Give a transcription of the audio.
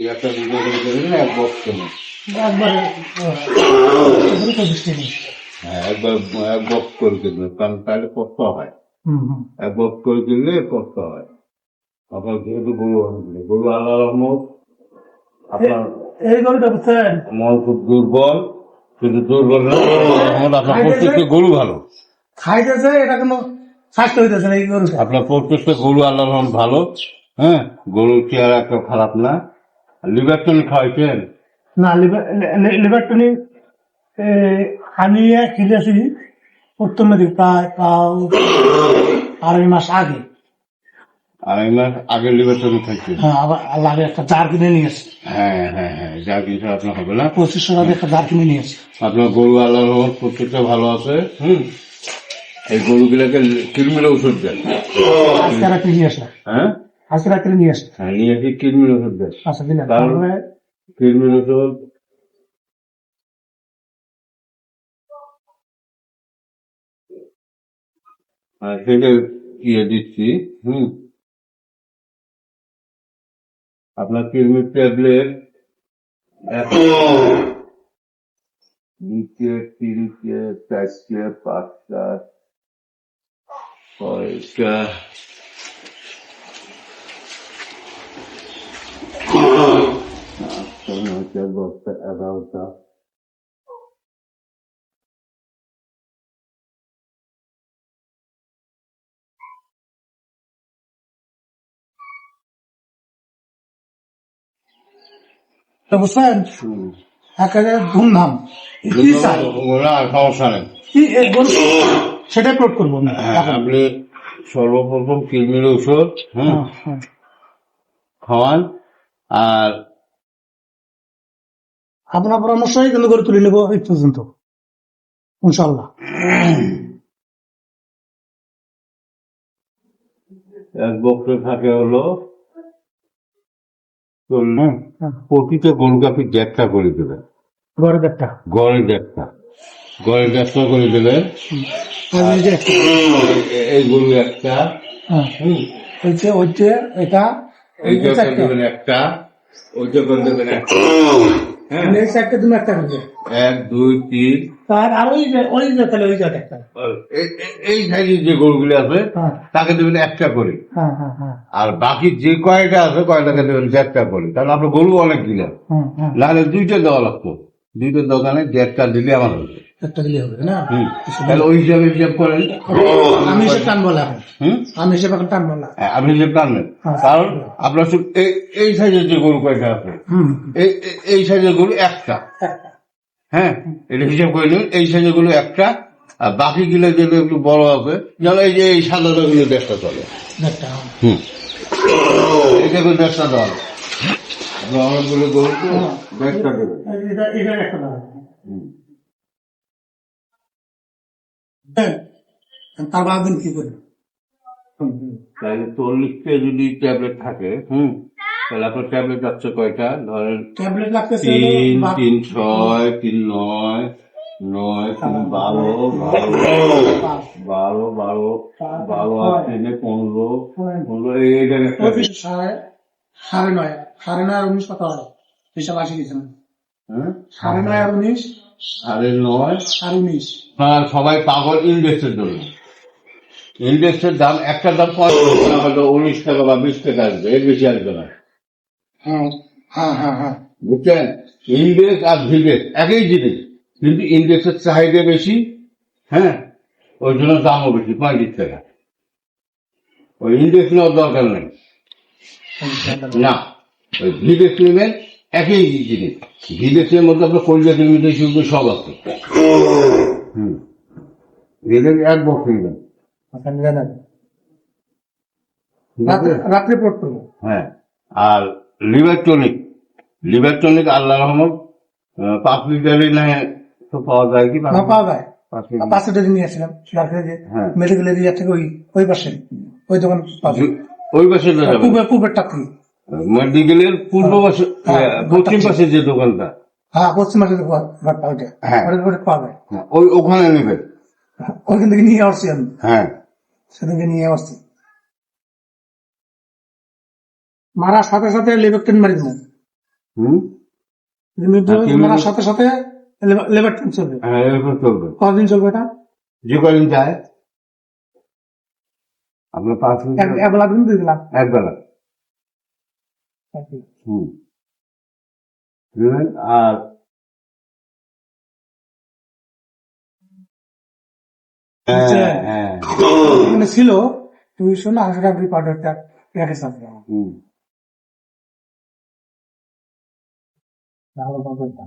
একটা দুটো করে দেবেন এক বক্স কেন একবারে এবারে তো বৃষ্টি নেই হ্যাঁ একবার এক বক্স করে দেবেন কারণ তাহলে কষ্ট হয় হুম হুম এক বক্স করে দিলে কষ্ট হয় আপনার যেহেতু গরু আনবে গরু আল্লাহ রহমত আপনার এই গরুটা বুঝছেন মন খুব দুর্বল কিন্তু দুর্বল না আপনার প্রত্যেকটা গরু ভালো খাইতেছে এটা কোনো স্বাস্থ্য হইতেছে না এই গরুটা। আপনার প্রত্যেকটা গরু আল্লাহ রহমত ভালো হ্যাঁ গরুর চেহারা একটা খারাপ না। লিভার টনিক খাওয়াইছেন না লিভার লিভার টনিক আমি খেলেছি উত্তর নদী প্রায় আড়াই মাস আগে। আর এই মাস আগে লিভার টনিক খাইছেন? হ্যাঁ আবার আল্লাহ একটা জার কিনে নিয়ে এসে হ্যাঁ হ্যাঁ হ্যাঁ যা কিছু আপনার হবে না? পঁচিশশো টাকা একটা জার কিনে নিয়ে এসে আপনার গরু আল্লাহ প্রত্যেকটা ভালো আছে হুম? এই গরুগুলোকে কিরমির ওষুধ দেন। হ্যাঁ? আজকে রাত্রে নিয়ে আসে হ্যাঁ নিয়ে কিরমির ওষুধ দেন আচ্ছা কারণ- তারপরে কিরমির ওষুধ আর সেটা ইয়ে দিচ্ছি হুম। আপনার কিরমির ট্যাবলেট নিচে তিনটে চারটে পাঁচটা ছয়টা। আটটা নয়টা দশটা এগারোটা তো বুঝছেন। একেবারে ধুমধাম কি চাই না সমস্যা নেই কি সেটাই প্রয়োগ করব হ্যাঁ, এখন। আপনি সর্বপ্রথম কিডনির ঔষধ হুম হ্যাঁ, হ্যাঁ। খাওয়ান আর আপনার পরামর্শই কিন্তু করে তুলে নেব এই পর্যন্ত ইনশাল্লাহ এক থাকে হলো হ্যাঁ। প্রতিটা দেড়টা করে দেবেন গড়ে দেড়টা গড়ে দেড়টা করে দেবেন এই গরু একটা হ্যাঁ, ওই যে এটা এইটা করে দেবেন একটা ওইটা করে দেবেন একটা হ্যাঁ। এই চারটে তুমি একটা করবে এক দুই তিন। তার আর ওই যে ওই যে তাহলে ওই যে একটা। এই- এই যে গরুগুলি আছে হ্যাঁ। তাকে দেবেন একটা করে। হ্যাঁ আর বাকি যে কয়টা আছে কয়টাকে দেবেন দেড়টা করে। তাহলে আপনার গরু অনেক হ্যাঁ নাহলে দুইটা দেওয়া লাগতো। দুইটা দোকানে দেড়টা দিলে আমার হবে একটা দিলে হবে না? তাহলে ওই হিসাবে হিসাব করেন। আমি হিসেবে টানবো না আমি হিসেবে এখন টানবো না। হ্যাঁ, আপনি হিসাব টানবেন। হ্যাঁ। কারণ আপনার শুধু এই এই সাইজের যে গরু কয়টা আছে? হুম। এই সাইজের গরু একটা। হ্যাঁ এটা হিসাব করে নিন এই সাইজেরগুলো একটা আর বাকি গুলো যেগুলো একটু বড় হবে যেমন এই যে এই সাদাটা গুলো দেড়টা চলে। একটা হুম। এটা করে দেড়টা দল অনেকগুলো গরু তো দেড়টা দেবে এটা একটা। হ্যাঁ, তার বাদ কি করি? তাহলে চল্লিশটা যদি ট্যাবলেট থাকে হুম তাহলে আপনার ট্যাবলেট আছে কয়টা? ধরেন ট্যাবলেট লাগতেছে তিন তিন ছয় তিন নয় নয় তিন বারো বারো বারো বারো আর তিনে পনেরো পনেরো এই জায়গায় সাড়ে সাড়ে নয় সাড়ে নয় উনিশ কত হয়? হিসাব আসি গেছেন হ্যাঁ? সাড়ে নয় আর উনিশ? সাড়ে নয় আর উনিশ। আর সবাই পাগল ইন্ডেক্সের জন্য ইন্ডেক্সের দাম একটা দাম হয়তো উনিশ টাকা বা বিশ টাকা আসবে এর বেশি আসবে না। হ্যাঁ হ্যাঁ হ্যাঁ হ্যাঁ। বুঝছেন? ইন্ডেক্স আর ভিডেক্স একই জিনিস। কিন্তু ইন্ডেক্সের চাহিদা বেশি হ্যাঁ? ওই জন্য দামও বেশি পঁয়ত্রিশ টাকা। ওই ইন্ডেক্স নেওয়ার দরকার নেই। না ওই ভিডেক্স নেবেন একই জিনিস। ভিডেক্সের মধ্যে আপনার কলকাতা মিটে সব আছে। হুম। ভিডেক্স এক বক্স নেবেন আচ্ছা, আছে? রাত্রে- পোর্ট হ্যাঁ। আর লিভার টনিক লিভার টনিক আল্লাহ রহমত পাঁচ লিটারই না তো পাওয়া যায় কি? পাওয়া যায়। পাঁচ লিটার। পাঁচশো টাকা নিয়ে যে হ্যাঁ। এরিয়া থেকে ওই ওই পাশে। ওই দোকান ওই পাশে পূবেরটা থেকে মেডিকেলের পূর্ব হ্যাঁ। পাশে হ্যাঁ, হ্যাঁ, পশ্চিম পাশে যে দোকানটা। হ্যাঁ পশ্চিম পাশে দোকানটা ওইটা হ্যাঁ। পাবে। ওই ওখানে নেবেন ওইখান থেকে নিয়ে আসছি আমি। হ্যাঁ। সেদিনকে নিয়ে আসছি। মারার সাথে সাথে লেবেকটেন মারি দেবো। মারার সাথে সাথে লেবেকটেন চলবে। চলবে। কদিন চলবে এটা? যে কদিন যায়? আপনার পাঁচ এক বেলা দিন দুই বেলা? এক বেলা হুম আর ওখানে ছিল তুমি না আশো টাকা পাউডারটা প্যাকেজ আছে ভালো পাউডারটা